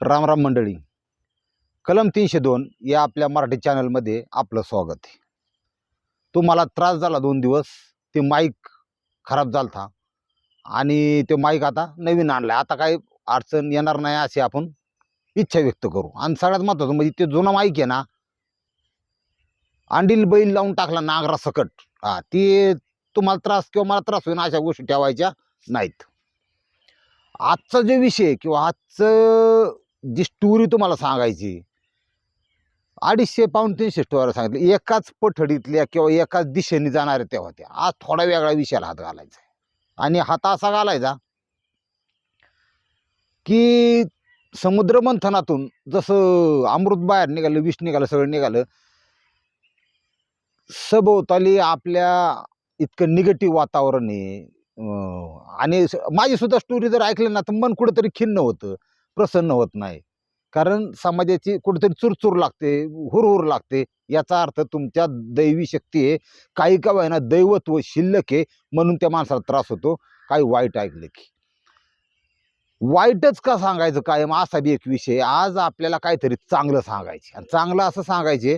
रामराम मंडळी. कलम तीनशे दोन या आपल्या मराठी चॅनलमध्ये आपलं स्वागत आहे. तुम्हाला त्रास झाला दोन दिवस ते माईक खराब झालता. आणि ते माईक आता नवीन आणलं आता काही अडचण येणार नाही अशी आपण इच्छा व्यक्त करू. आणि सगळ्यात महत्त्वाचं म्हणजे ते जुना माईक आहे ना अंडील बैल लावून टाकला नागरा सकट. हा ते तुम्हाला त्रास किंवा मला त्रास होईन अशा गोष्टी ठेवायच्या नाहीत. आजचा जो विषय किंवा आजचं जी स्टोरी तुम्हाला सांगायची अडीचशे पाऊन तीनशे स्टोऱ्या सांगितली. एकाच पठडीतल्या किंवा एकाच दिशेने जाणाऱ्या त्या होत्या. आज थोडा वेगळा विषयाला हात घालायचा आणि हात असा घालायचा की समुद्रमंथनातून जसं अमृत बाहेर निघालं विष निघालं सगळं निघालं सभोवताली आपल्या इतकं निगेटिव्ह वातावरण आहे. आणि माझी सुद्धा स्टोरी जर ऐकली ना तर मन कुठंतरी खिन्न होतं. प्रसन्न होत नाही. कारण समाजाची कुठेतरी चुरचूर लागते हुरहुर लागते. याचा अर्थ तुमच्या दैवी शक्ती आहे. काही का होईना दैवत्व शिल्लक आहे म्हणून त्या माणसाला त्रास होतो. काही वाईट ऐकलं की. वाईटच का सांगायचं कायम? असा बी एक विषय आज आपल्याला काहीतरी चांगलं सांगायचे आणि चांगलं असं सांगायचे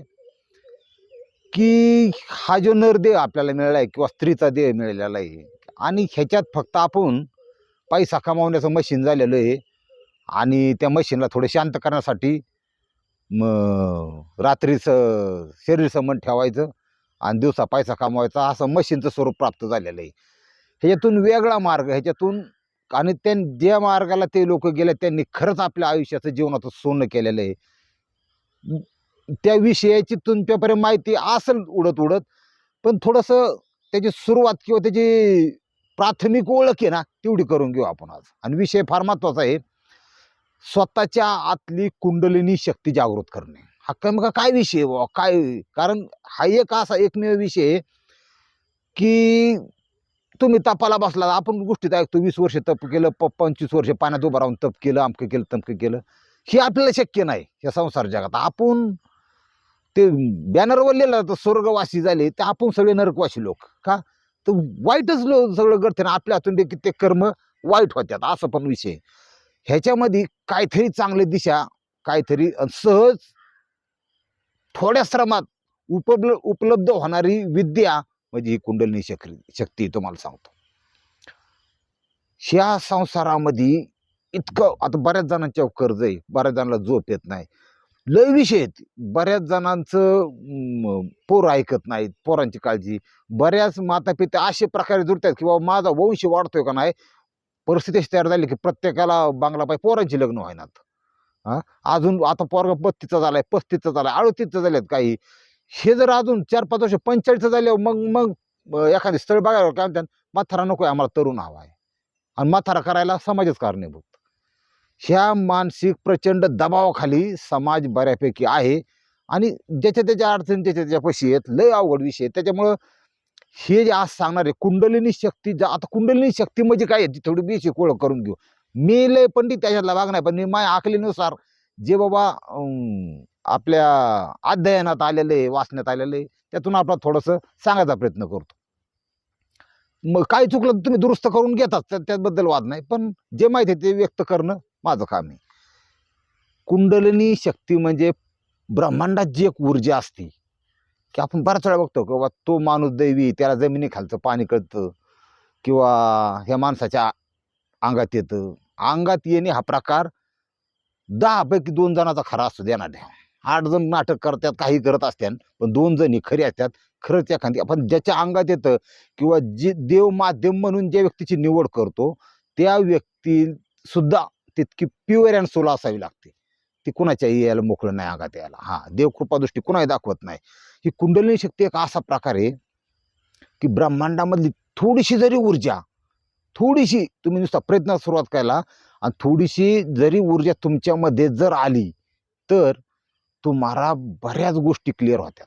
की हा जो नरदेह आपल्याला मिळाला आहे किंवा स्त्रीचा देह मिळालेला आहे. आणि ह्याच्यात फक्त आपण पैसा कमावण्याचं मशीन झालेलं आहे. आणि त्या मशीनला थोडं शांत करण्यासाठी मग रात्रीचं शरीर समन ठेवायचं आणि दिवसा पैसा कमवायचा असं मशीनचं स्वरूप प्राप्त झालेलं आहे. ह्याच्यातून वेगळा मार्ग ह्याच्यातून आणि त्या ज्या मार्गाला ते लोक गेले त्यांनी खरंच आपल्या आयुष्याचं जीवनाचं सोनं केलेलं आहे. त्या विषयाची तुमच्यापर्यंत माहिती असेल उडत उडत पण थोडंसं त्याची सुरुवात किंवा त्याची प्राथमिक ओळख आहे ना तेवढी करून घेऊ आपण आज. आणि विषय फार महत्त्वाचा आहे. स्वतःच्या आतली कुंडलिनी शक्ती जागृत करणे. हा काय काय विषय बुवा? काय? कारण हा एक असा एकमेव विषय की तुम्ही तपाला बसला आपण गोष्टीत ऐकतो वीस वर्ष तप केलं प पंचवीस वर्ष पाण्यात उभं राहून तप केलं अमकं केलं तमकं केलं. हे आपल्याला शक्य नाही या संसार जगात. आपण ते बॅनरवर लिहिलं तर स्वर्गवासी झाले ते आपण सगळे नरकवासी लोक का? तर वाईटच लो सगळं करते ना आपल्या हातून ते ते कर्म वाईट होत्यात असं पण विषय आहे. ह्याच्यामध्ये काहीतरी चांगली दिशा काहीतरी सहज थोड्या श्रमात उपल उपलब्ध होणारी विद्या म्हणजे ही कुंडलिनी शक्ती शक्ती तुम्हाला सांगतो. ह्या संसारामध्ये इतकं आता बऱ्याच जणांच्या कर्ज आहे बऱ्याच जणांना झोप येत नाही. लय विषय आहेत. बऱ्याच जणांचं पोर पोरं ऐकत नाहीत पोरांची काळजी. बऱ्याच माता पिता असे प्रकारे जुळतात की बाबा माझा वंश वाढतोय का नाही? परिस्थिती अशी तयार झाली की प्रत्येकाला बांगला पाय पोरांची लग्न व्हायनात. हा? अजून आता पोरगा बत्तीसचा आहे पस्तीसचा झालाय अडतीसचा झालेत काही. हे जर अजून चार पाच वर्ष पंचेचाळीसचं झाले मग मग एखादी एखादे स्थळ बघायला काय म्हणतात म्हातारा नको आहे आम्हाला तरुण हवा आहे. आणि म्हातारा करायला समाजच कारणीभूत. ह्या मानसिक प्रचंड दबावाखाली समाज बऱ्यापैकी आहे. आणि ज्याच्या त्याच्या अडचणी त्याच्या त्याच्या पैसे आहेत लय अवघड विषय आहे. त्याच्यामुळं हे जे आज सांगणार आहे कुंडलिनी शक्ती जा आता कुंडलिनी शक्ती म्हणजे काय आहे? ती थोडी बेशी ओळख करून घेऊ. मी लय पंडित त्याच्यातला भाग नाही पण मी माझ्या आकलीनुसार जे बाबा आपल्या अध्ययनात आलेलं आहे वाचण्यात आलेलं आहे त्यातून आपला थोडंसं सांगायचा प्रयत्न करतो. मग काय चुकलं तुम्ही दुरुस्त करून घेतात तर त्याबद्दल वाद नाही पण जे माहिती आहे ते व्यक्त करणं माझं काम आहे. कुंडलिनी शक्ती म्हणजे ब्रह्मांडात जी एक ऊर्जा असते. की आपण बऱ्याच वेळा बघतो की बाबा तो माणूस दैवी त्याला जमिनीखालचं पाणी कळतं किंवा ह्या माणसाच्या अंगात येतं. अंगात येणे हा प्रकार दहापैकी दोन जणाचा खरा असतो देणार आठ जण नाटक करतात काही करत असतात पण दोन जणी खरी असतात खरंच एखादी आपण ज्याच्या अंगात येतं किंवा जे देव माध्यम म्हणून ज्या व्यक्तीची निवड करतो त्या व्यक्ती सुद्धा तितकी प्युअर अँड सोला असावी लागते. ती कुणाच्याही यायला मोकळं नाही अंगात यायला. हां देव कृपादृष्टी कुणाही दाखवत नाही. ही कुंडलिनी शक्ती एक असा प्रकार आहे की ब्रह्मांडामधली थोडीशी जरी ऊर्जा थोडीशी तुम्ही नुसता प्रयत्न सुरुवात केला आणि थोडीशी जरी ऊर्जा तुमच्यामध्ये जर आली तर तुम्हाला बऱ्याच गोष्टी क्लिअर होत्या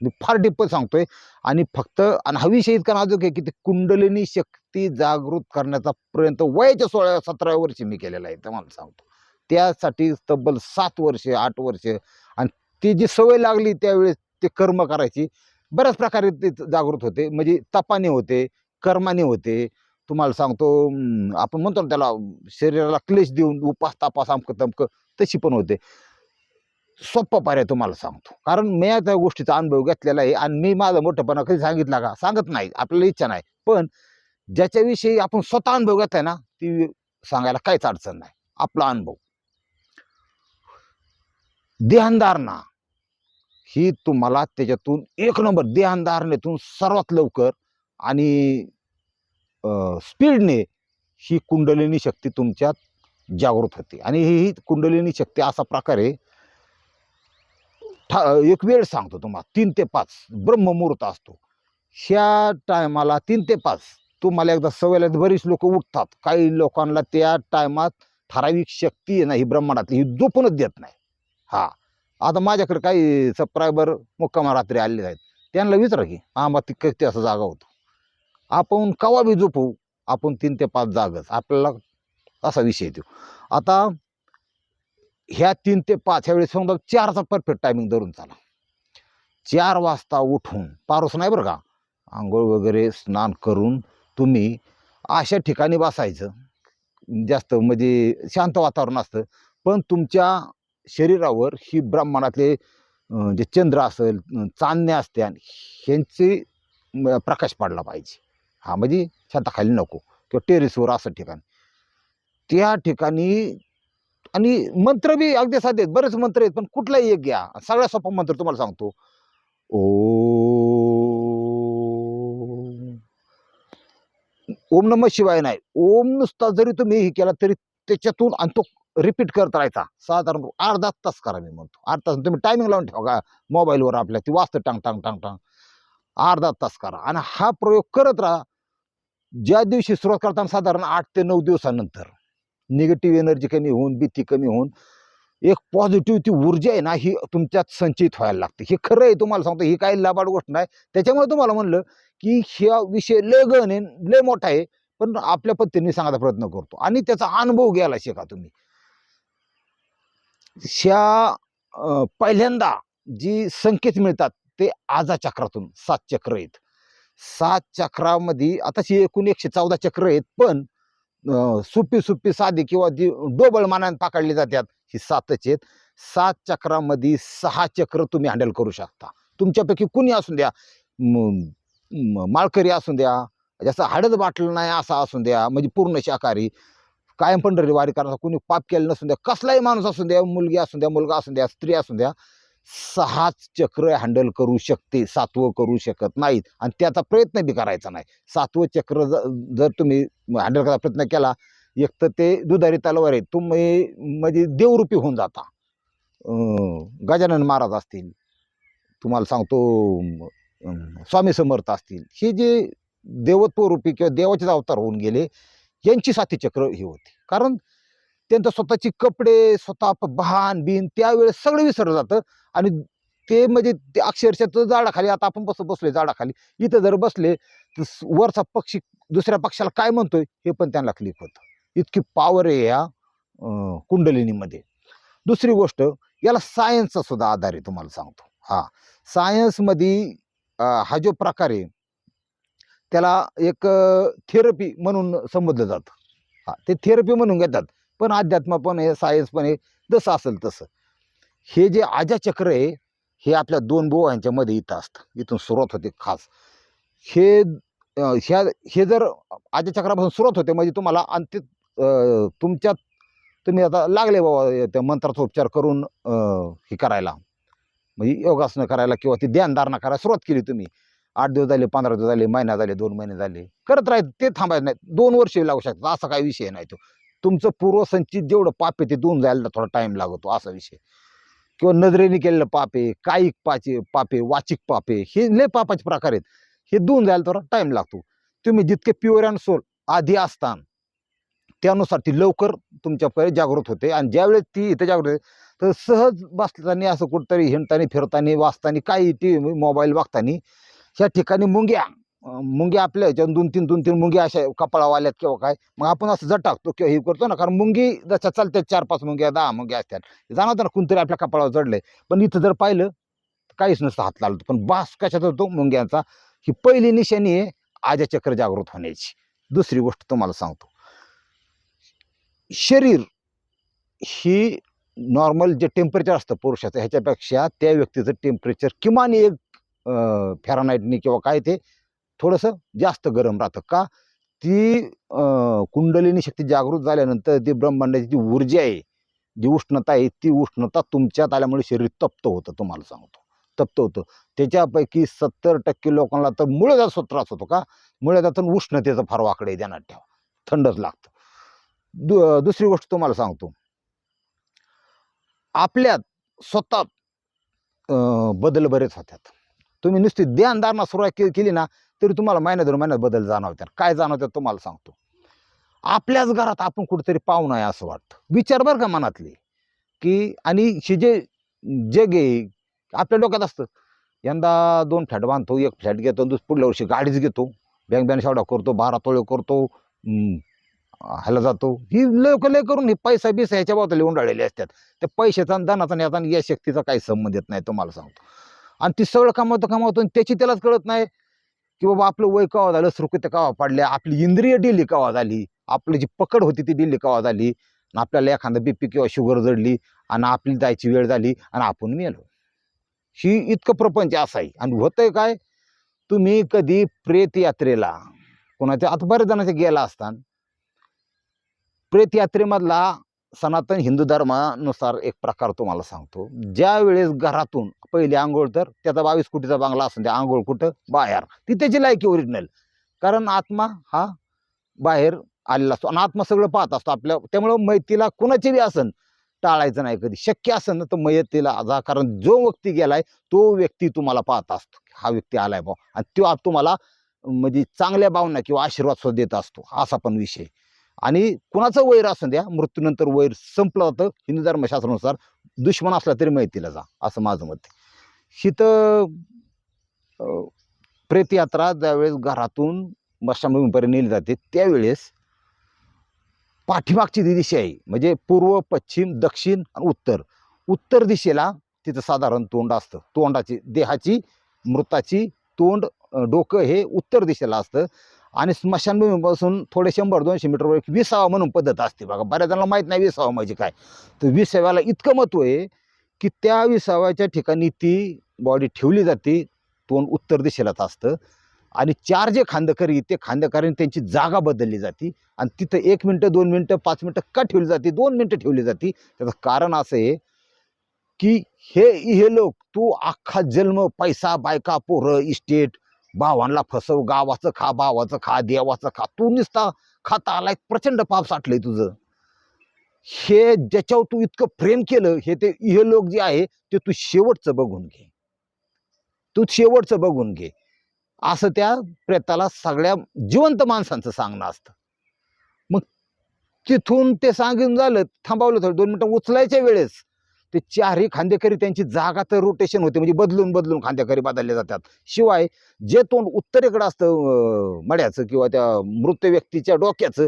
मी फार डिप्प सांगतोय आणि फक्त आणि हा विषय इतका नाजूक आहे की ते कुंडलिनी शक्ती जागृत करण्याचा प्रयत्न वयाच्या सोळा सतराव्या वर्षी मी केलेला आहे तुम्हाला सांगतो. त्यासाठी तब्बल सात वर्ष आठ वर्ष आणि ती जी सवय लागली त्यावेळेस ते कर्म करायची. बऱ्याच प्रकारे ते जागृत होते. म्हणजे तपाने होते कर्माने होते. तुम्हाला सांगतो आपण म्हणतो ना त्याला शरीराला क्लेश देऊन उपास तापास अमकं तमकं तशी पण होते. सोप्पा पर्याय तुम्हाला सांगतो. कारण मी या त्या गोष्टीचा अनुभव घेतलेला आहे आणि मी माझा मोठेपणा कधी सांगितला का? सांगत नाही. आपल्याला इच्छा नाही. पण ज्याच्याविषयी आपण स्वतः अनुभव घेतलाय ना ती सांगायला काहीच अडचण नाही. आपला अनुभव. देहनधारणा ही तुम्हाला त्याच्यातून एक नंबर देहनधारणेतून सर्वात लवकर आणि स्पीडने ही कुंडलिनी शक्ती तुमच्यात जागृत होते. आणि ही कुंडलिनी शक्ती असा प्रकारे ठा एक वेळ सांगतो तुम्हाला तीन ते पाच ब्रह्ममुहूर्त असतो. ह्या टायमाला तीन ते पाच तुम्हाला एकदा सवयला बरीच लोक उठतात. काही लोकांना त्या टायमात ठराविक शक्ती आहे ना ही ब्रह्मांडातली. ही झोपूनच देत नाही. हा. आता माझ्याकडे काही सबस्क्रायबर मुक्कामा रात्री आलेले आहेत. त्यांना विचारा की आंबा तिकडे असा जागा होतो. आपण कवा बी झोपू आपण तीन ते पाच जागच. आपल्याला असा विषय येतो. आता ह्या तीन ते पाच ह्या वेळेस समजा चारचा परफेक्ट टायमिंग धरून चाला. चार वाजता उठून पारोस नाही बरं का? आंघोळ वगैरे स्नान करून तुम्ही अशा ठिकाणी बसायचं. जास्त म्हणजे शांत वातावरण असतं. पण तुमच्या शरीरावर ही ब्रह्मांडातले जे चंद्र असेल चांदण्या असत्या ह्यांचे प्रकाश पाडला पाहिजे. हा म्हणजे छताखाली नको किंवा टेरेसवर असं ठिकाण. त्या ठिकाणी आणि मंत्र बी अगदी साधे आहेत. बरेच मंत्र आहेत पण कुठलाही एक घ्या. सगळ्या सोपा मंत्र तुम्हाला सांगतो. ओ ओम नम शिवाय नाही. ओम नुसता जरी तुम्ही हे केला तरी त्याच्यातून आणि तो रिपीट करत राहायचा. साधारण अर्धा तास करा मी म्हणतो. अर्धा तास. तुम्ही टायमिंग लावून ठेवा का? मोबाईलवर आपल्या ती वाचतं टांग टांग टांग टांग. अर्धा तास करा. आणि हा प्रयोग करत राहा. ज्या दिवशी सुरुवात करताना साधारण आठ ते नऊ दिवसानंतर. निगेटिव्ह एनर्जी कमी होऊन भीती कमी होऊन एक पॉझिटिव्ह ती ऊर्जा आहे ना ही तुमच्यात संचित व्हायला लागते. हे खरं आहे तुम्हाला सांगतो ही काही लाबाड गोष्ट नाही. त्याच्यामुळे तुम्हाला म्हणलं की ह्या विषय लय गण आहे लय मोठा आहे. पण आपल्या पद्धतीने सांगायचा प्रयत्न करतो. आणि त्याचा अनुभव घ्यायला शिका तुम्ही. ह्या पहिल्यांदा जी संकेत मिळतात ते आजा चक्रातून सात चक्र आहेत. सात चक्रामध्ये आता एकूण एकशे चौदा चक्र आहेत पण सुपी सुपी साधी किंवा जी डोबळ मानाने पाकडली जातात ही सातच आहेत. सात चक्रामध्ये सहा चक्र तुम्ही हँडल करू शकता. तुमच्यापैकी कुणी असू द्या म- माळकरी असू द्या जसं हाडच बाटलं नाही असा असू द्या म्हणजे पूर्ण शाकाहारी कायम पंढरी वारी करण्याचा कुणी पाप केलं नसून द्या कसलाही माणूस असू द्या मुलगी असू द्या मुलगा असू द्या स्त्री असू द्या सहाच चक्र हँडल करू शकते सातवं करू शकत नाहीत. आणि त्याचा प्रयत्न बी करायचा नाही. सातवं चक्र ज- जर तुम्ही हँडल करायचा प्रयत्न केला एक तर ते दुधारी तलवार आहे तुम्ही म्हणजे देवरूपी होऊन जाता. गजानन महाराज असतील तुम्हाला सांगतो स्वामी समर्थ असतील हे जे देवत्वरूपी किंवा देवाचेच अवतार होऊन गेले यांची साथी चक्र ही होती. कारण त्यांचं स्वतःची कपडे स्वतः बहान बिन त्यावेळेस सगळं विसरलं जातं. आणि ते म्हणजे ते अक्षरशः झाडाखाली आता आपण बस बसलोय झाडाखाली. इथं जर बसले तर वरचा पक्षी दुसऱ्या पक्षाला काय म्हणतोय हे पण त्यांना क्लिक होतं. इतकी पॉवर आहे या कुंडलिनीमध्ये. दुसरी गोष्ट याला सायन्सचा सुद्धा आधार आहे तुम्हाला सांगतो. हा सायन्समध्ये हा जो प्रकार आहे त्याला एक थेरपी म्हणून संबोधलं जातं. हां ते थेरपी म्हणून घेतात. पण अध्यात्म पण आहे सायन्स पण आहे जसं असेल तसं. हे जे आजाचक्र आहे हे आपल्या दोन बोवांच्यामध्ये इथं असतं. इथून सुरुवात होते खास. हे ह्या हे जर आजाचक्रापासून सुरुवात होते म्हणजे तुम्हाला अंत्य तुमच्यात तुम्ही आता लागले बाबा त्या मंत्राचा उपचार करून हे करायला. म्हणजे योगासनं करायला किंवा ती ध्यानधारणा करायला सुरुवात केली तुम्ही. आठ दिवस झाले पंधरा दिवस झाले महिना झाले दोन महिने झाले. करत राहत ते थांबायचं नाही. दोन वर्ष लागू शकतात असा काही विषय नाही तो. तुमचं पूर्वसंचित जेवढं पाप आहे ते दोन जायला थोडा टाईम लागतो असा विषय. किंवा नजरेने केलेलं पापे कायिक पाचे पापे वाचिक पापे हे लय पापाचे प्रकार आहेत. हे दोन जायला थोडा टाईम लागतो. तुम्ही जितके प्युअर अँड सोल आधी असतान त्यानुसार ती लवकर तुमच्याकडे जागृत होते. आणि ज्यावेळेस ती इथं जागृत होते तर सहज बसताना असं कुठंतरी हिंडताना फिरताना वाचताना काही टी व्ही मोबाईल बघताना ह्या ठिकाणी मुंग्या. मुंग्या आपल्या ह्याच्यावर दोन तीन दोन तीन मुंग्या अशा कपाळावाल्यात किंवा काय. मग आपण असं जट टाकतो किंवा हे करतो ना कारण मुंगी जशा चालतात चार पाच मुंग्या दहा मुंग्या असतात जाणवतं ना कोणतरी आपल्या कपाळावर चढलंय पण इथं जर पाहिलं तर काहीच नसतं हात लागलं पण बास कशात होतो? मुंग्यांचा. ही पहिली निशाणी आहे आजा चक्र जागृत होण्याची. दुसरी गोष्ट तुम्हाला सांगतो. शरीर ही नॉर्मल जे टेम्परेचर असतं पुरुषाचं ह्याच्यापेक्षा त्या व्यक्तीचं टेम्परेचर किमान एक फॅरानाईटनी किंवा काय ते थोडंसं जास्त गरम राहतं. का? ती कुंडलिनी शक्ती जागृत झाल्यानंतर ती ब्रह्मांडाची जी ऊर्जा आहे जी उष्णता आहे ती उष्णता तुमच्यात आल्यामुळे शरीर तप्त होतं तुम्हाला सांगतो. तप्त होतं. त्याच्यापैकी सत्तर टक्के लोकांना तर मुळव्याधाचा त्रास होतो का? मुळव्याधातून उष्णतेचं फार वाकडे ध्यानात ठेवा. थंडच लागतं. दु दुसरी गोष्ट तुम्हाला सांगतो. आपल्यात स्वतः बदल बरेच होतात. तुम्ही नुसती ध्यानधारणा सुरुवात के- केली ना तरी तुम्हाला महिन्या दोन महिन्यात बदल जाणवतात. काय जाणवतात तुम्हाला सांगतो. आपल्याच घरात आपण कुठेतरी पाहुणा आहे असं वाटतं. विचार बरं का मनातले. की आणि हे जे जग आहे आपल्या डोक्यात असतं. यंदा दोन फ्लॅट बांधतो एक फ्लॅट घेतो दुस पुढल्या वर्षी गाडीच घेतो. बँक बँक शेवडा करतो बारा तोळे करतो हम्म, ह्याला जातो. ही लोक लय करून हे पैसा बिसा ह्याच्या बाबतीत राहिलेले असतात. त्या पैशाचा धनाचा आणि याचा आणि या शक्तीचा काही संबंध येत नाही तुम्हाला सांगतो. आणि ती सगळं कमावतो कमावतो आणि त्याची त्यालाच कळत नाही की बाबा आपलं वय कवा झालं सुरकुत्या कवा पाडल्या आपली इंद्रिय डिली कवा झाली आपली जी पकड होती ती डिल्ली कवा झाली आणि आपल्याला एखादा बीपी किंवा शुगर जडली आणि आपली जायची वेळ झाली आणि आपण मेलो. ही इतकं प्रपंच असाही आहे आणि होतंय काय? तुम्ही कधी प्रेत यात्रेला कोणाच्या आता बऱ्याच जणांचे गेला असताना प्रेत यात्रेमधला सनातन हिंदू धर्मानुसार एक प्रकार तुम्हाला सांगतो. ज्या वेळेस घरातून पहिली आंघोळ तर त्याचा बावीस कोटीचा बांगला असून त्या आंघोळ कुठं? बाहेर. ती त्याची लायकी ओरिजिनल कारण आत्मा हा बाहेर आलेला असतो. आणि आत्मा सगळं पाहत असतो. आपल्या त्यामुळं मैतीला कुणाची बी असन टाळायचं नाही कधी. शक्य असेल ना तर मयतीला जा. कारण जो व्यक्ती गेलाय तो व्यक्ती तुम्हाला पाहत असतो. हा व्यक्ती आलाय भाऊ आणि तो तुम्हाला म्हणजे चांगल्या भावना किंवा आशीर्वाद सुद्धा देत असतो. असा पण विषय. आणि कुणाचं वैर असून द्या मृत्यूनंतर वैर संपलं जातं. हिंदू धर्मशास्त्रानुसार दुश्मन असला तरी माहितीला जा असं माझं मत आहे. शीतं प्रेतयात्रा ज्यावेळेस घरातून मशाभूमीपर्यंत नेली जाते त्यावेळेस पाठीमागची जी दिशा आहे म्हणजे पूर्व पश्चिम दक्षिण आणि उत्तर उत्तर दिशेला तिथं साधारण तोंड असतं. तोंडाची देहाची मृताची तोंड डोकं हे उत्तर दिशेला असतं. आणि स्मशानभूमीपासून थोडे शंभर दोनशे मीटरवर एक विसावा म्हणून पद्धत असते बघा. बऱ्याच जणांना माहीत नाही विसावा म्हणजे काय. तर विसाव्याला इतकं महत्त्व आहे की त्या विसाव्याच्या ठिकाणी ती बॉडी ठेवली जाते तोंड उत्तर दिशेलाच असतं. आणि चार जे खांदकरी ते खांदकरी त्यांची जागा बदलली जाते. आणि तिथं एक मिनटं दोन मिनटं पाच मिनटं का ठेवली जाते? दोन मिनटं ठेवली जाते. त्याचं कारण असं आहे की हे हे लोक तू अख्खा जन्म पैसा बायका पोरं इस्टेट भावांना फसव गावाचं खा भावाचं खा देवाचं खा. तू नुसता खाता आलाय प्रचंड पाप साठलंय तुझं. हे ज्याच्यावर तू इतकं प्रेम केलं हे ते हे लोक जे आहे ते तू शेवटचं बघून घे. तू शेवटचं बघून घे. असं त्या प्रेताला सगळ्या जिवंत माणसांचं सांगणं असतं. मग तिथून ते सांगून झालं थांबवलं थोडं दोन मिनिटं उचलायच्या वेळेस ते चारही खांदेकरी त्यांची जागा तर रोटेशन होते म्हणजे बदलून बदलून खांदेकरी बदलले जातात. शिवाय जे तोंड उत्तरेकडे असतं मड्याचं किंवा त्या मृत व्यक्तीच्या डोक्याचं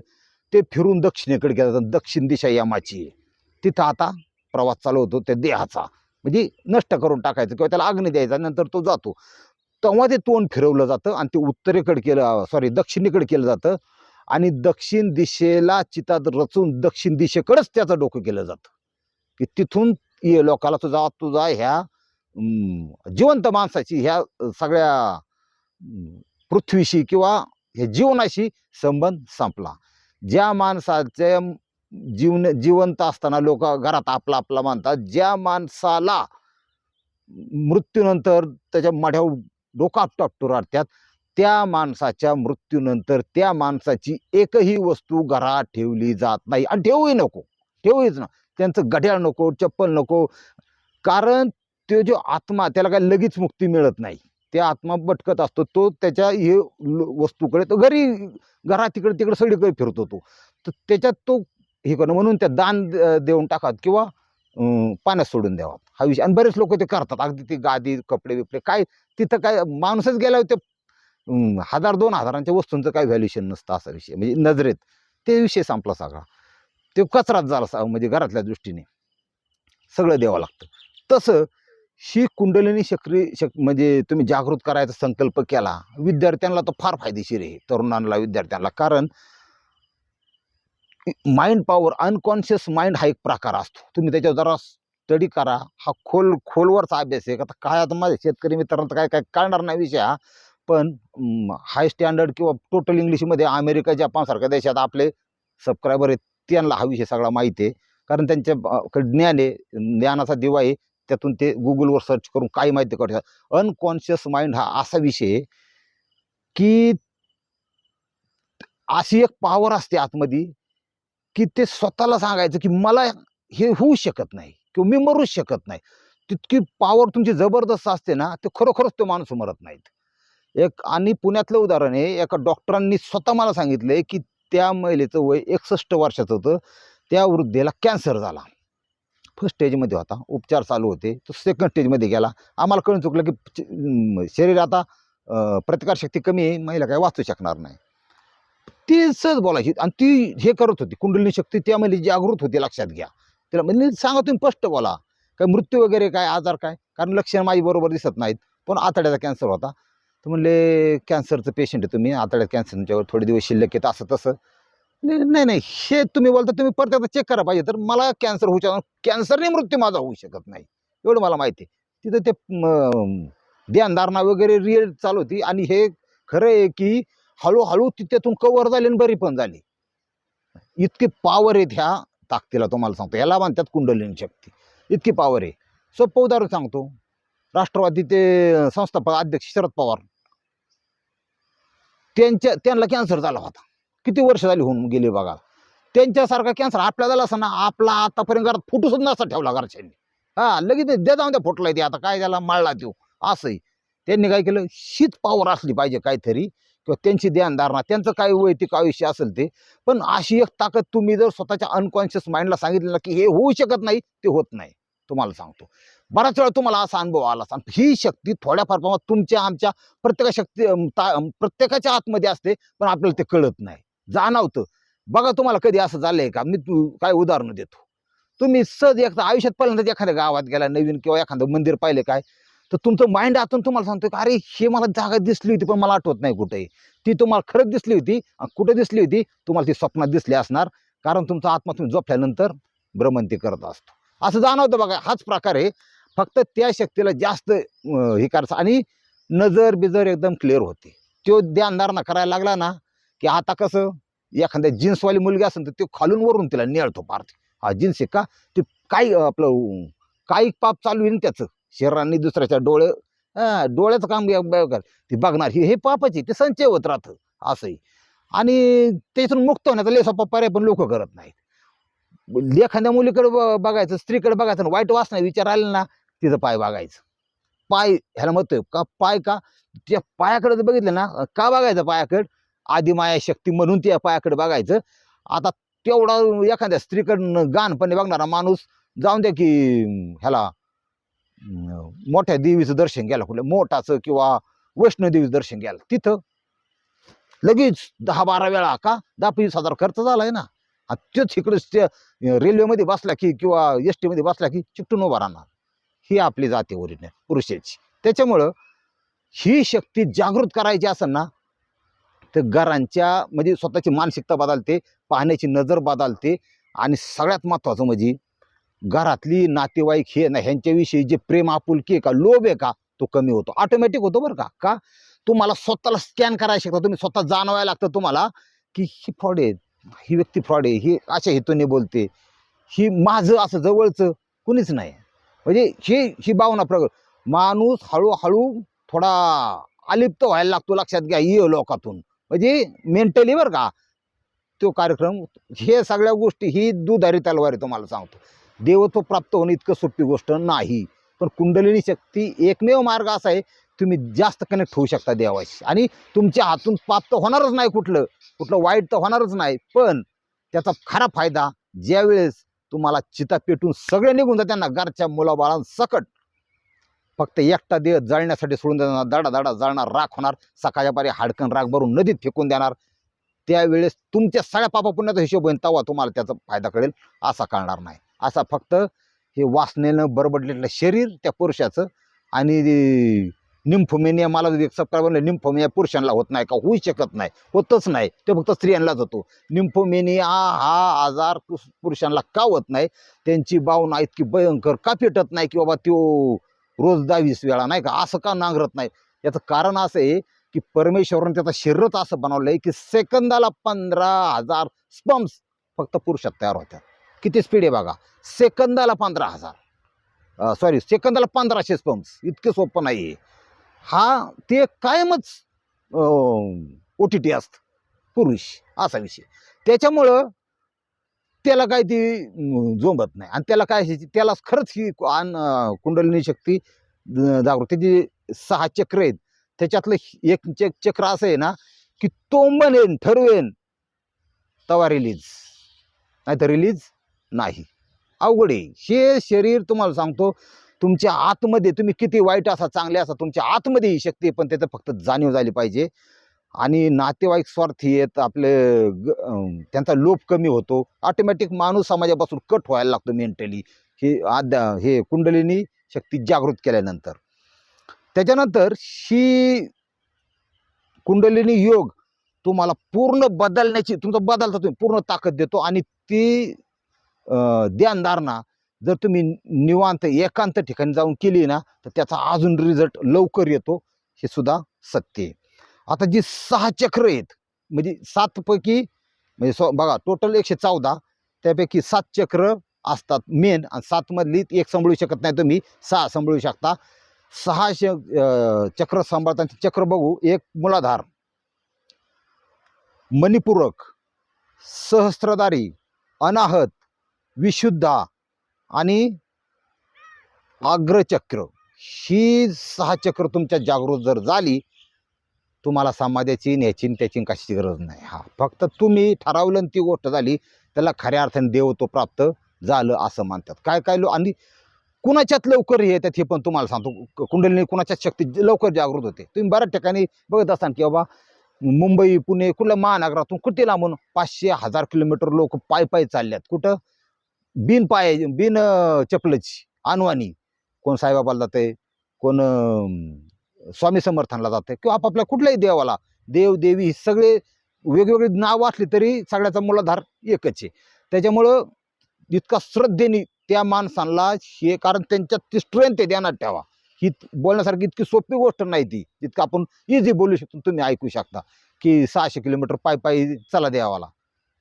ते फिरून दक्षिणेकडे गेलं जातं. दक्षिण दिशा यमाची. तिथं आता प्रवास चालू होतो त्या देहाचा. म्हणजे नष्ट करून टाकायचं किंवा त्याला अग्नी द्यायचा नंतर तो जातो. तेव्हा ते तोंड फिरवलं जातं आणि ते उत्तरेकडे केलं सॉरी दक्षिणेकडे केलं जातं आणि दक्षिण दिशेला चितात रचून दक्षिण दिशेकडेच त्याचं डोकं केलं जातं. की तिथून ये लोकाला तुझा तुझा ह्या जिवंत माणसाची ह्या सगळ्या पृथ्वीशी किंवा ह्या जीवनाशी संबंध संपला. ज्या माणसाचे जीवन जिवंत असताना लोक घरात आपला आपला मानतात ज्या माणसाला मृत्यूनंतर त्याच्या मढ्यावर डोका टापटू राहत्यात त्या माणसाच्या मृत्यूनंतर त्या माणसाची एकही वस्तू घरात ठेवली जात नाही. आणि ठेवूही नको ठेवूहीच ना. त्यांचं घड्याळ नको चप्पल नको. कारण तो जो आत्मा त्याला काय लगेच मुक्ती मिळत नाही. ते आत्मा भटकत असतो तो त्याच्या हे ल- वस्तूकडे तो घरी घरा तिकडे तिकडे सगळीकडे फिरतो तो. तर त्याच्यात तो हे करणं म्हणून त्या दान देऊन टाकात किंवा पाण्यात सोडून द्यावा. हा विषय. आणि बरेच लोक ते करतात. अगदी ती गादी कपडे बिपडे काय तिथं काय माणूसच गेल्यावर ते हजार दोन हजारांच्या वस्तूंचं काय व्हॅल्युएशन नसतं असा विषय. म्हणजे नजरेत. ते विषय संपला सगळा. ते कचराच झाला म्हणजे घरातल्या दृष्टीने. सगळं द्यावं लागतं. तसं ही कुंडलिनी शक्री शक म्हणजे तुम्ही जागृत करायचा संकल्प केला विद्यार्थ्यांना तो फार फायदेशीर आहे तरुणांना विद्यार्थ्यांना. कारण माइंड पॉवर अनकॉन्शियस माइंड हा एक प्रकार असतो. तुम्ही त्याच्यावर जरा स्टडी करा. हा खोल खोलवरचा अभ्यास आहे. आता काय आता माझ्या शेतकरी मित्रांना तर काय काय कळणार नाही विषय हा. पण हाय स्टँडर्ड किंवा टोटल इंग्लिशमध्ये अमेरिका जपानसारख्या देशात आपले सबस्क्रायबर आहेत. त्यांना हा विषय सगळा माहिती आहे. कारण त्यांच्या ज्ञान आहे ज्ञानाचा दिवा आहे त्यातून ते गुगलवर सर्च करून काही माहिती काढतात अनकॉन्शियस माइंड हा असा विषय आहे की अशी एक पॉवर असते आतमध्ये की ते स्वतःला सांगायचं की मला हे होऊ शकत नाही किंवा मी मरूच शकत नाही. तितकी पॉवर तुमची जबरदस्त असते ना ते खरोखरच तो माणूस मरत नाहीत. एक आणि पुण्यातलं उदाहरण आहे एका डॉक्टरांनी स्वतः मला सांगितलंय की त्या महिलेचं वय एकसष्ट वर्षाचं होतं. त्या वृद्धेला कॅन्सर झाला. फर्स्ट स्टेजमध्ये होता. उपचार चालू होते. तो सेकंड स्टेजमध्ये गेला. आम्हाला कळून चुकलं की शरीर आता प्रतिकारशक्ती कमी आहे. महिला काय वाचू शकणार नाही. ती सहज बोलायची. आणि ती हे करत होती. कुंडलिनी शक्ती त्या महिला जागृत होती. लक्षात घ्या. तिला म्हणजे सांगा तुम्ही स्पष्ट बोला. काय मृत्यू वगैरे काय? आजार काय? कारण लक्षण माझी बरोबर दिसत नाहीत. पण आतड्याचा कॅन्सर होता. तर म्हणले कॅन्सरचं पेशंट आहे तुम्ही आतड्यात कॅन्सर तुमच्यावर थोडे दिवस शिल्लक येतं असं तसं. नाही नाही हे तुम्ही बोलता तुम्ही परत एकदा चेक करा पाहिजे तर मला कॅन्सर होऊ कॅन्सरने मृत्यू माझा होऊ शकत नाही एवढं मला माहिती आहे. तिथं ते ध्यानधारणा वगैरे रिअल चालू होती आणि हे खरं आहे की हळूहळू तिथेतून कवर झाली आणि बरी पण झाली. इतकी पॉवर आहे ह्या ताकदीला तुम्हाला सांगतो याला म्हणतात कुंडलिनी शक्ती. इतकी पॉवर आहे. सोपं उदाहरण सांगतो. राष्ट्रवादी ते संस्थापक अध्यक्ष शरद पवार त्यांच्या त्यांना कॅन्सर झाला होता. किती वर्ष झाली होऊन गेले बघा. त्यांच्यासारखा कॅन्सर आपल्या झाला असं ना आपला आतापर्यंत घरात फोटो असा ठेवला घरच्यांनी. हा लगेच दे जाऊन द्या फुटलाय ते आता काय त्याला माळला देऊ. असंही. त्यांनी काय केलं? शीत पावर असली पाहिजे काहीतरी किंवा त्यांची ध्यानधारणा त्यांचं काय वैयक्तिक आयुष्य असेल ते. पण अशी एक ताकद तुम्ही जर स्वतःच्या अनकॉन्शियस माइंडला सांगितलं की हे होऊ शकत नाही ते होत नाही. तुम्हाला सांगतो. बराच वेळा तुम्हाला असा अनुभव आला असा ही शक्ती थोड्याफार प्रमाणात तुमच्या आमच्या प्रत्येका शक्ती ता- प्रत्येकाच्या आतमध्ये असते पण आपल्याला ते कळत नाही. जाणवतं. बघा तुम्हाला कधी असं झालंय का? मी तू काय उदाहरणं देतो. तुम्ही सहज एकदा आयुष्यात पहिल्यांदा एखाद्या गावात गेला नवीन किंवा एखादं मंदिर पाहिले काय? तर तुमचं माइंड आतून तुम्हाला सांगतो की अरे हे मला जागा दिसली होती पण मला आठवत नाही कुठे. ती तुम्हाला खरंच दिसली होती आणि कुठे दिसली होती? तुम्हाला ती स्वप्नात दिसली असणार. कारण तुमचा आत्मा तुम्ही झोपल्यानंतर भ्रमंती करत असतो. असं जाणवतं बघा हाच प्रकार आहे. फक्त त्या शक्तीला जास्त हे करायचं आणि नजर बिजर एकदम क्लिअर होते. तो ध्यानधारणा करायला लागला ना की आता कसं एखाद्या जीन्सवाली मुलगी असेल तर ते खालून वरून तिला नेळतो पार्थ. हा जीन्स आहे का? ते काय आपलं काही पाप चालू येईल त्याचं? शरीराने दुसऱ्याच्या डोळे डोळ्याचं काम ती बघणार हे हे पापच आहे ते संचय होत राहतं. असंही आणि त्याच्यातून मुक्त होण्याचा लय पर्याय पण लोक करत नाहीत. एखाद्या मुलीकडे ब- बघायचं स्त्रीकडे बघायचं वाईट वासना विचार आले ना तिचं पाय बघायचं पाय ह्याला म्हणतोय का पाय का? त्या पायाकडे जर बघितलं ना का बघायचं पायाकडे? आदिमाया शक्ती म्हणून त्या पायाकडे बघायचं. आता तेवढा एखाद्या स्त्रीकडनं गाणपणे बघणारा माणूस जाऊन द्या की ह्याला मोठ्या देवीचं दर्शन घ्यायला कुठलं मोठाचं किंवा वैष्णोदेवीचं दर्शन घ्यायला तिथं. लगेच दहा बारा वेळा का? दहा पंचवीस हजार खर्च झालाय ना. तेच इकडे त्या रेल्वेमध्ये बसला की किंवा एस टीमध्ये बसला की चिकटून उभा राहणार. ही आपली जाते ओरिजिनल पुरुषाची. त्याच्यामुळं ही शक्ती जागृत करायची असेल ना तर घरांच्या म्हणजे स्वतःची मानसिकता बदलते पाहण्याची नजर बदलते आणि सगळ्यात महत्त्वाचं म्हणजे घरातली नातेवाईक हे ना ह्यांच्याविषयी जे प्रेम आपुलकी आहे का लोभ आहे का तो कमी होतो. ऑटोमॅटिक होतो बरं का? का तुम्हाला स्वतःला स्कॅन करायला शकता तुम्ही स्वतः जाणवायला लागतं तुम्हाला की ही फ्रॉड आहे ही व्यक्ती फ्रॉड आहे ही अशा हेतूने बोलते. ही माझं असं जवळचं कुणीच नाही. म्हणजे ही ही भावना प्रग माणूस हळूहळू थोडा अलिप्त व्हायला लागतो लक्षात घ्या ये लोकातून. म्हणजे मेंटली बरं का तो कार्यक्रम हे सगळ्या गोष्टी ही दुधारी तलवार तुम्हाला सांगतो. देवत्व प्राप्त होणं इतकं सोपी गोष्ट नाही. पण कुंडलिनी शक्ती एकमेव मार्ग असा आहे तुम्ही जास्त कनेक्ट होऊ शकता देवाशी. आणि तुमच्या हातून प्राप्त होणारच नाही कुठलं. कुठलं वाईट तर होणारच नाही पण त्याचा खरा फायदा ज्यावेळेस तुम्हाला चिता पेटून सगळे निघून जातात घरच्या मुलाबाळांसकट फक्त एकटा देह जळण्यासाठी सोडून देणार दाडा दाडा जळणार राख होणार सकाळच्या पारी हाडकन राख भरून नदीत फेकून देणार. त्यावेळेस तुमच्या सगळ्या पापा पुण्याचा हिशोब होईल तेव्हा तुम्हाला त्याचा फायदा कळेल असा कळणार नाही. असा फक्त हे वासनेनं बरबडलेलं शरीर त्या पुरुषाचं आणि निम्फोमेनिया मला एक सबस्क्रायबर निम्फोमेनिया पुरुषांना होत नाही का? होऊ शकत नाही. होतच नाही. ते फक्त स्त्रियांनाच होतो. निम्फोमेनिया हा आजार पुरुषांना का होत नाही? त्यांची भावना इतकी भयंकर का पेटत नाही की बाबा त्यो रोज दहावीस वेळा नाही का? असं का नांगरत नाही? याचं कारण असं आहे की परमेश्वरानं त्याचं शरीरच असं बनवलं आहे की सेकंदाला पंधरा हजार स्पम्स फक्त पुरुषात तयार होत्या किती स्पीड आहे बघा? सेकंदाला पंधरा हजार. सॉरी सेकंदाला पंधराशे स्पम्स इतके सोपं नाही आहे हा ते कायमच ओ टी टी असतं. पुरुष असा विषय. त्याच्यामुळं त्याला काय ती जोंबत नाही. आणि त्याला काय त्याला खरंच ही कुंडलिनी शक्ती जागृती. जी सहा चक्र आहेत. त्याच्यातलं एक चक चक्र असं आहे ना की तो म्हणेन ठरवेन तवा रिलीज नाही तर रिलीज नाही. अवघड आहे. हे शरीर तुम्हाला सांगतो तुमच्या आतमध्ये तुम्ही किती वाईट असा चांगले असा तुमच्या आतमध्ये ही शक्ती आहे पण त्याचं फक्त जाणीव झाली पाहिजे. आणि नातेवाईक स्वार्थी आहेत आपले ग- त्यांचा लोभ कमी होतो. ऑटोमॅटिक माणूस समाजापासून कट व्हायला लागतो मेंटली हे आद्या हे कुंडलिनी शक्ती जागृत केल्यानंतर. त्याच्यानंतर ही कुंडलिनी योग तुम्हाला पूर्ण बदलण्याची तुमचा बदलता तुम्ही पूर्ण ताकद देतो. आणि ती ध्यानधारणा जर तुम्ही निवांत एकांत ठिकाणी जाऊन केली ना तर त्याचा अजून रिझल्ट लवकर येतो हे सुद्धा सत्य आहे. आता जी सहा चक्र आहेत म्हणजे सातपैकी म्हणजे सो बघा टोटल एकशे चौदा त्यापैकी सात चक्र असतात मेन आणि सातमधली एक सांभाळू शकत नाही तुम्ही सहा सांभाळू शकता. सहा श चक्र सांभाळताना चक्र बघू एक मुलाधार मणिपूरक सहस्त्रधारी अनाहत विशुद्धा आणि अग्रचक्र. ही सहा चक्र तुमच्या जागृत जर झाली तुम्हाला समाजाची न्याची आणि त्याची कशाची गरज नाही. हा फक्त तुम्ही ठरवलं ती गोष्ट झाली त्याला खऱ्या अर्थाने देव तो प्राप्त झालं असं मानतात. काय काय लो आणि कुणाच्यात लवकर हे येतात हे पण तुम्हाला सांगतो. कुंडलीने कुणाच्याच शक्ती लवकर जागृत होते. तुम्ही बऱ्याच ठिकाणी बघत असाल की बाबा मुंबई पुणे कुठल्या महानगरातून कुठे लांबून पाचशे हजार किलोमीटर लोक पायी पायी चालल्यात. कुठं? बिन पाय बिन चपलची. अनवाणी. कोण साईबाबाला जाते कोण स्वामी समर्थांना जाते किंवा आपापल्या कुठल्याही देवाला. देव देवी ही सगळे वेगवेगळे नाव असली तरी सगळ्याचा मूलाधार एकच आहे. त्याच्यामुळं इतका श्रद्धेने त्या माणसांना हे कारण त्यांच्यात ती स्ट्रेंथ आहे ध्यानात ठेवा. ही बोलण्यासारखी इतकी सोपी गोष्ट नाही ती जितकं आपण इझी बोलू शकतो तुम्ही ऐकू शकता. की सहाशे किलोमीटर पायी पायी चला देवाला.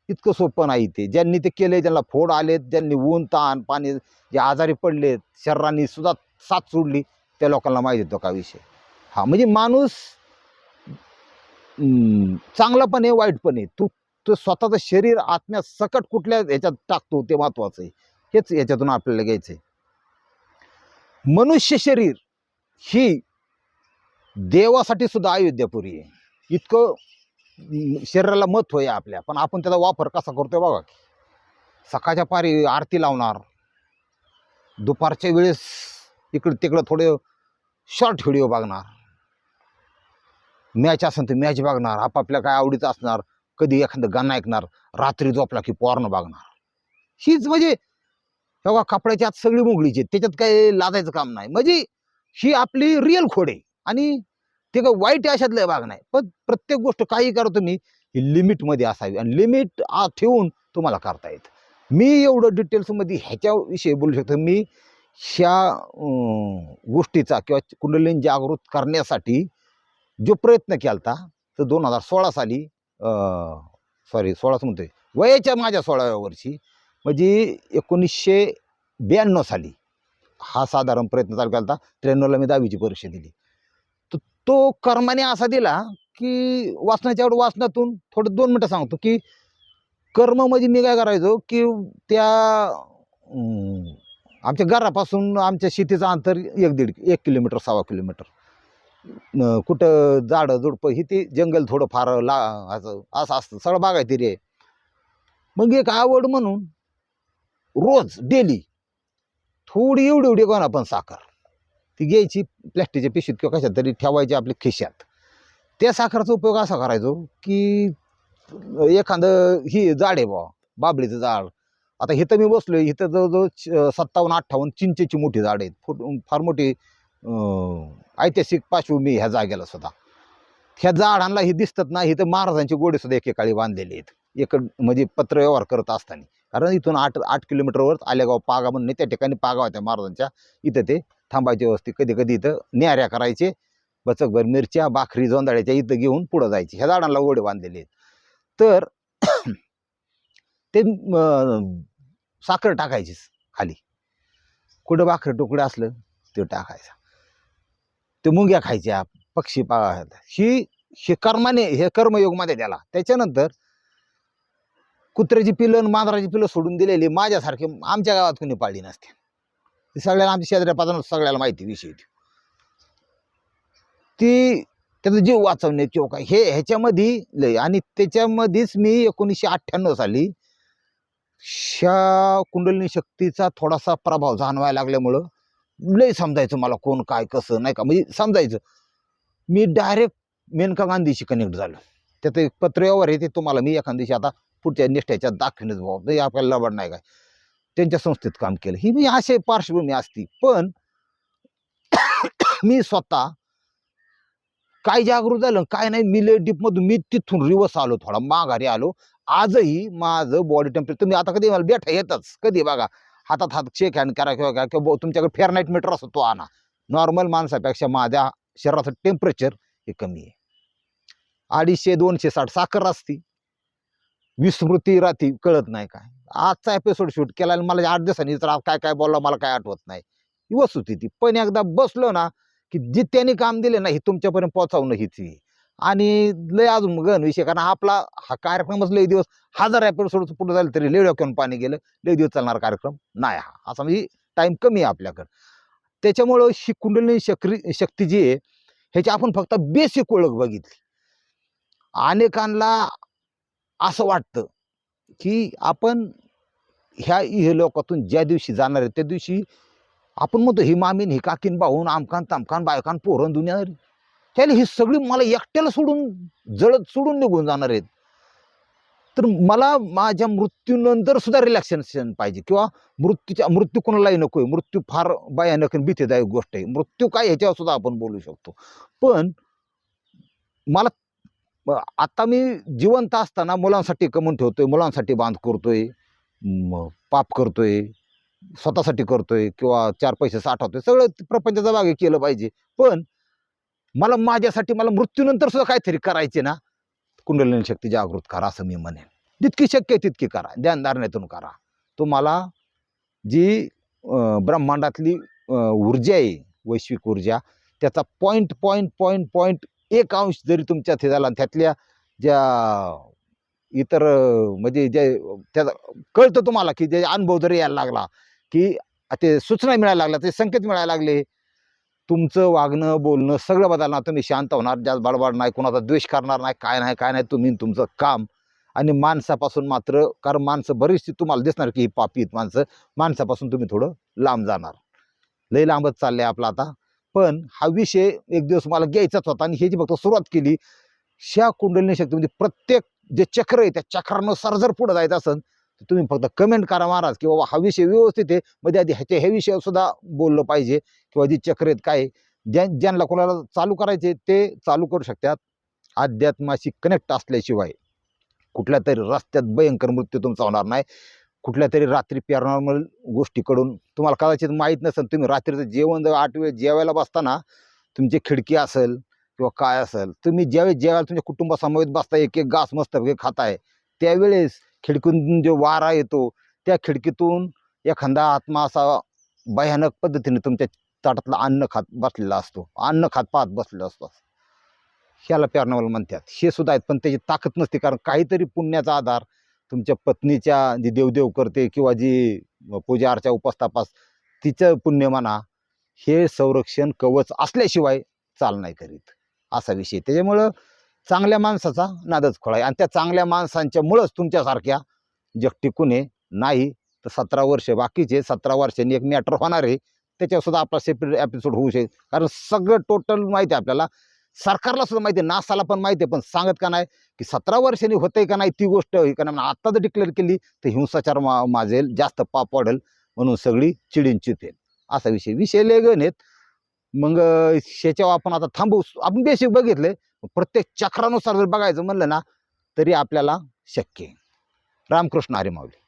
इतकं सोपं नाही ते. ज्यांनी ते केले ज्यांना फोड आलेत ज्यांनी ऊन ताण पाणी जे आजारी पडलेत शरीराने सुद्धा साथ सोडली त्या लोकांना माहिती येतो का विषय? हा म्हणजे माणूस चांगला पण आहे वाईट पण आहे. तू तो स्वतःचं शरीर आत्म्या सकट कुठल्या ह्याच्यात टाकतो ते महत्वाचं आहे. हेच याच्यातून आपल्याला घ्यायचं आहे मनुष्य शरीर ही देवासाठी सुद्धा अयोध्यापुरी आहे. इतकं शरीराला महत्त्व आहे आपल्या. पण आपण त्याचा वापर कसा करतोय बघा. सकाळच्या पारी आरती लावणार. दुपारच्या वेळेस इकडं तिकडं थोडे शॉर्ट व्हिडिओ बघणार. मॅच असेल तर मॅच बघणार. आपापल्या काय आवडीचं असणार. कधी एखादं गाणं ऐकणार. रात्री झोपला की पोरणं बघणार. हीच म्हणजे बघा कपड्याची आत सगळी मोगळीची त्याच्यात काही लादायचं काम नाही. म्हणजे ही आपली रिअल खोड आहे. आणि ते काय वाईट आहे अशातलं भाग नाही. पण प्रत्येक गोष्ट काही करा तुम्ही ही लिमिटमध्ये असावी. आणि लिमिट ठेवून तुम्हाला करता येत. मी एवढं डिटेल्समध्ये ह्याच्याविषयी बोलू शकतो. मी ह्या गोष्टीचा किंवा कुंडलीन जागृत करण्यासाठी जो प्रयत्न केला होता तर दोन हजार सोळा साली सॉरी सोळाच म्हणतोय. वयाच्या माझ्या सोळाव्या वर्षी म्हणजे एकोणीसशे ब्याण्णव साली हा साधारण प्रयत्न चालू केला होता त्र्याण्णवला मी दहावीची परीक्षा दिली. तो कर्माने असा दिला की वाचनाच्या एवढं वाचनातून थोडं दोन मिनटं सांगतो की कर्म म्हणजे मी काय करायचो की त्या आमच्या घरापासून आमच्या शेतीचं अंतर एक दीड एक किलोमीटर सव्वा किलोमीटर. कुठं झाडं झुडपं ही ते जंगल थोडं फार ला असं असं असतं सगळं बागायती रे. मग एक आवड म्हणून रोज डेली थोडी एवढी एवढी कोणा पण साखर. ती घ्यायची प्लॅस्टिकच्या पिशवीत किंवा कशात तरी ठेवायची आपल्या खिशात. त्या साखरेचा उपयोग असा करायचो की एखादं ही झाड आहे बा बाबळीचं झाड. आता इथं मी बसलो आहे इथं जवळजवळ च- सत्तावन्न अठ्ठावन्न चिंचेची मोठी झाड आहेत. फुट फार मोठी ऐतिहासिक पार्श्वभूमी ह्या जागेला सुद्धा. ह्या झाडांना हे दिसतात ना इथं महाराजांची गोडेसुद्धा एकेकाळी बांधलेली आहेत. एक म्हणजे पत्र व्यवहार करत असताना. कारण इथून आठ आठ किलोमीटरवर आलेगाव पागा म्हणणे नाही, त्या ठिकाणी पागा होत्या महाराजांच्या. इथं ते थांबायचे व्यवस्थित. कधी कधी इथं न्याऱ्या करायचे. बचकभर मिरच्या भाकरी जोंदाळ्याच्या इथं घेऊन पुढं जायचे. ह्या झाडांना गोडे बांधलेले आहेत. तर ते साखर टाकायचीच खाली. कुठं भाकरी तुकडं असलं ते टाकायचं. ते मुंग्या खायच्या पक्षी पा ही हे कर्माने हे कर्मयोगमध्ये त्याला. त्याच्यानंतर कुत्र्याची पिलं आणि मांजराची पिलं सोडून दिलेली माझ्यासारखे आमच्या गावात कोणी पाळली नसते. ती सगळ्याला आमच्या शेजाऱ्या सगळ्याला माहिती विषय ती. त्याचा जीव वाचवणे किंवा हो काय? हे ह्याच्यामध्ये लय. आणि त्याच्यामध्येच मी एकोणीसशे अठ्ठ्याण्णव साली शा कुंडलिनी शक्तीचा थोडासा प्रभाव जाणवायला लागल्यामुळं लय समजायचं मला कोण काय कसं नाही का? म्हणजे समजायचं. मी डायरेक्ट मेनका गांधीशी कनेक्ट झालो. त्यात एक पत्र व्यवहार आहे ते तुम्हाला मी एखाद दिवशी आता पुढच्या निष्ठ्याच्या दाखवणच भाऊ नाही आपल्याला लबड नाही काय? त्यांच्या संस्थेत काम केलं. ही मी असे पार्श्वभूमी असती. पण मी स्वतः काय जागृत झालं काय नाही मी लेट डीपमधून मी तिथून रिवर्स आलो थोडा माघारी आलो. आजही माझं बॉडी टेम्परेचर तुम्ही आता कधी मला बेठा येतच. कधी बघा हातात हात शेक हँड करा किंवा काय किंवा बो- तुमच्याकडे फेअरनाईट मीटर असतो तो आणा. नॉर्मल माणसापेक्षा माझ्या शरीराचं टेम्परेचर हे कमी आहे. अडीचशे दोनशे साठ साखर असती. विस्मृती राहती कळत नाही काय. आजचा एपिसोड शूट केला आणि मला आठ दिवसांनी तर काय काय बोलला मला काय आठवत नाही. ही होती ती. पण एकदा बसलो ना की जे त्यांनी काम दिले ना हे तुमच्यापर्यंत पोहोचवणं हीच आहे. आणि लय अजून गण विषय कारण आपला हा कार्यक्रमच लय दिवस हजार एपिसोड पुढे झाले तरी लय डोक्यावरून पाणी गेलं लय दिवस चालणारा कार्यक्रम नाही हा. असा म्हणजे टाईम कमी आहे आपल्याकडं. त्याच्यामुळं शि कुंडलिनी शक्री शक्ती जी आहे ह्याची आपण फक्त बेसिक ओळख बघितली. अनेकांना असं वाटतं की आपण ह्या लोकातून ज्या दिवशी जाणार आहे त्या दिवशी आपण म्हणतो ही मामीन ही काकीन भाऊन आमकान तामकान बायकान पोरण दुनिया त्याला ही सगळी मला एकट्याला सोडून जळत सोडून निघून जाणार आहेत. तर मला माझ्या मृत्यूनंतर सुद्धा रिलॅक्सेशन पाहिजे किंवा मृत्यूच्या मृत्यू कोणालाही नको आहे मृत्यू फार भयानक आणि भीतीदायक गोष्ट आहे. मृत्यू काय ह्याच्यावर सुद्धा आपण बोलू शकतो. पण मला आत्ता मी जिवंत असताना मुलांसाठी कमवून आहे मुलांसाठी बांध करतो आहे पाप करतो आहे स्वतःसाठी करतो आहे किंवा चार पैसे साठवतो आहे सगळं प्रपंचाचा भाग केलं पाहिजे. पण मला माझ्यासाठी मला मृत्यूनंतर सुद्धा काहीतरी करायचे ना कुंडलिनी शक्ती जागृत करा असं मी म्हणेन. जितकी शक्य आहे तितकी करा ध्यानधारणेतून करा. तुम्हाला जी ब्रह्मांडातली ऊर्जा आहे वैश्विक ऊर्जा त्याचा पॉईंट पॉईंट पॉईंट पॉईंट एक अंश जरी तुमच्यात हे झाला आणि त्यातल्या ज्या इतर म्हणजे जे त्याचा कळतं तुम्हाला की जे अनुभव जरी यायला लागला की ते सूचना मिळायला लागल्या ते संकेत मिळायला लागले तुमचं वागणं बोलणं सगळं बदलणार तुम्ही शांत होणार जास्त बडबड नाही कोणाचा द्वेष करणार नाही काय नाही काय नाही तुम्ही तुमचं काम आणि माणसापासून मात्र कारण माणसं बरीचशी तुम्हाला दिसणार की ही पापी माणसं माणसापासून तुम्ही थोडं लांब जाणार. लई लांबच चाललंय आपलं आता. पण हा विषय एक दिवस मला घ्यायचाच होता आणि ह्याची फक्त सुरुवात केली. ह्या कुंडलिनी शक्तीमध्ये म्हणजे प्रत्येक जे चक्र आहे त्या चक्रानुसार जर पुढे जायचं असेल तर तुम्ही फक्त कमेंट करा महाराज की बाबा हा विषय व्यवस्थित आहे. मध्ये आधी ह्याच्या ह्या विषयावर सुद्धा बोललं पाहिजे किंवा जी चक्र आहेत काय ज्या ज्यांना कोणाला चालू करायचे ते चालू करू शकतात. अध्यात्माशी कनेक्ट असल्याशिवाय कुठल्या तरी रस्त्यात भयंकर मृत्यू तुमचा होणार नाही. कुठल्या तरी रात्री पॅरनॉर्मल गोष्टीकडून तुम्हाला कदाचित माहीत नसेल तुम्ही रात्रीचं जेवण जर आठ वेळ जेवायला बसताना तुमची खिडकी असेल किंवा काय असेल तुम्ही ज्यावेळेस जेवायला तुमच्या कुटुंबासमवेत बसता एक एक घास मस्त खाताय त्यावेळेस खिडकीतून जो वारा येतो त्या खिडकीतून एखादा आत्मा असा भयानक पद्धतीने तुमच्या ताटातलं अन्न खात बसलेला असतो अन्न खात पाहत बसलेला असतो. ह्याला पॅरनॉर्मल म्हणतात. हे सुद्धा आहेत पण त्याची ताकद नसते कारण काहीतरी पुण्याचा आधार तुमच्या पत्नीच्या जी देवदेव करते किंवा जी पूजा अर्चा उपस्थापास तिचं पुण्य म्हणा हे संरक्षण कवच असल्याशिवाय चाल नाही करीत. असा विषय त्याच्यामुळं चांगल्या माणसाचा नादच खोळा आहे. आणि त्या चांगल्या माणसांच्या मुळंच तुमच्यासारख्या जग टिकून नाही तर सतरा वर्ष बाकीचे सतरा वर्षांनी एक मॅटर होणार आहे. त्याच्यावर सुद्धा आपला सेपरेट एपिसोड होऊ शकेल. कारण सगळं टोटल माहिती आहे आपल्याला. सरकारला सुद्धा माहिती आहे. नासाला पण माहिती आहे पण सांगत का नाही की सतरा वर्षांनी होते का नाही ती गोष्ट? ही का नाही? आत्ता जर डिक्लेअर केली तर हिंसाचार मा माजेल जास्त पाप वाढेल म्हणून सगळी चिडीन चितेल असा विषय. विषय लेगन आहेत. मग शेच्यावर आपण आता थांबू. आपण बेसिक बघितले. प्रत्येक चक्रानुसार जर बघायचं म्हणलं ना तरी आपल्याला शक्य आहे. रामकृष्ण हरिमावली